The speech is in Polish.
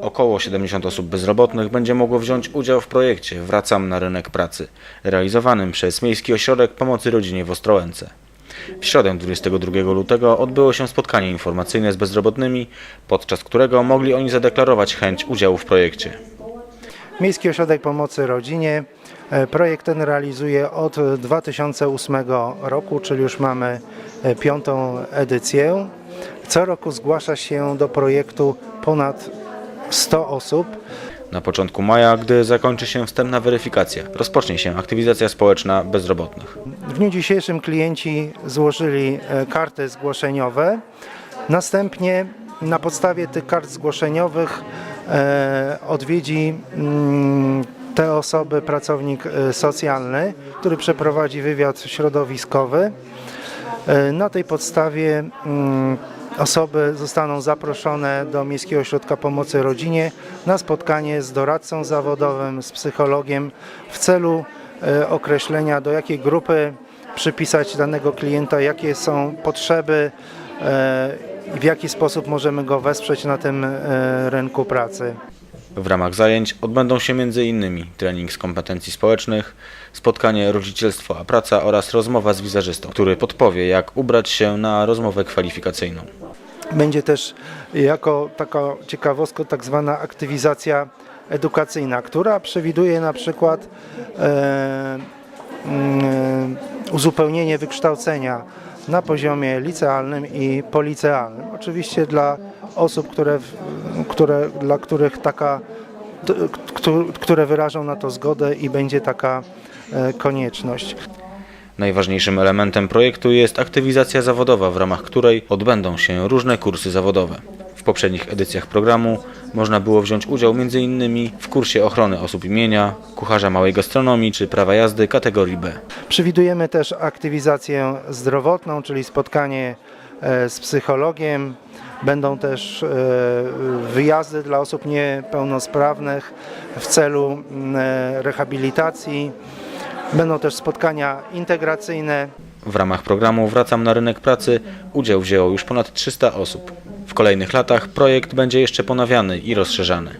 Około 70 osób bezrobotnych będzie mogło wziąć udział w projekcie Wracam na rynek pracy, realizowanym przez Miejski Ośrodek Pomocy Rodzinie w Ostrołęce. W środę 22 lutego odbyło się spotkanie informacyjne z bezrobotnymi, podczas którego mogli oni zadeklarować chęć udziału w projekcie. Miejski Ośrodek Pomocy Rodzinie. E, Projekt ten realizuje od 2008 roku, czyli już mamy e, piątą edycję. Co roku zgłasza się do projektu ponad 100 osób. Na początku maja, gdy zakończy się wstępna weryfikacja, rozpocznie się aktywizacja społeczna bezrobotnych. W dniu dzisiejszym klienci złożyli e, karty zgłoszeniowe. Następnie na podstawie tych kart zgłoszeniowych e, odwiedzi mm, te osoby pracownik e, socjalny, który przeprowadzi wywiad środowiskowy. Na tej podstawie mm, osoby zostaną zaproszone do Miejskiego Ośrodka Pomocy Rodzinie na spotkanie z doradcą zawodowym, z psychologiem w celu e, określenia do jakiej grupy przypisać danego klienta, jakie są potrzeby e, i w jaki sposób możemy go wesprzeć na tym e, rynku pracy. W ramach zajęć odbędą się m.in. trening z kompetencji społecznych, spotkanie rodzicielstwo a praca oraz rozmowa z wizerzystą, który podpowie jak ubrać się na rozmowę kwalifikacyjną. Będzie też jako taka ciekawostka tak zwana aktywizacja edukacyjna, która przewiduje na przykład e, uzupełnienie wykształcenia na poziomie licealnym i policealnym. Oczywiście dla osób, które, które, dla których taka, które wyrażą na to zgodę i będzie taka e, konieczność. Najważniejszym elementem projektu jest aktywizacja zawodowa, w ramach której odbędą się różne kursy zawodowe. W poprzednich edycjach programu można było wziąć udział m.in. w kursie ochrony osób imienia, kucharza małej gastronomii czy prawa jazdy kategorii B. Przewidujemy też aktywizację zdrowotną, czyli spotkanie e, z psychologiem. Będą też e, wyjazdy dla osób niepełnosprawnych w celu e, rehabilitacji. Będą też spotkania integracyjne. W ramach programu Wracam na rynek pracy udział wzięło już ponad 300 osób. W kolejnych latach projekt będzie jeszcze ponawiany i rozszerzany.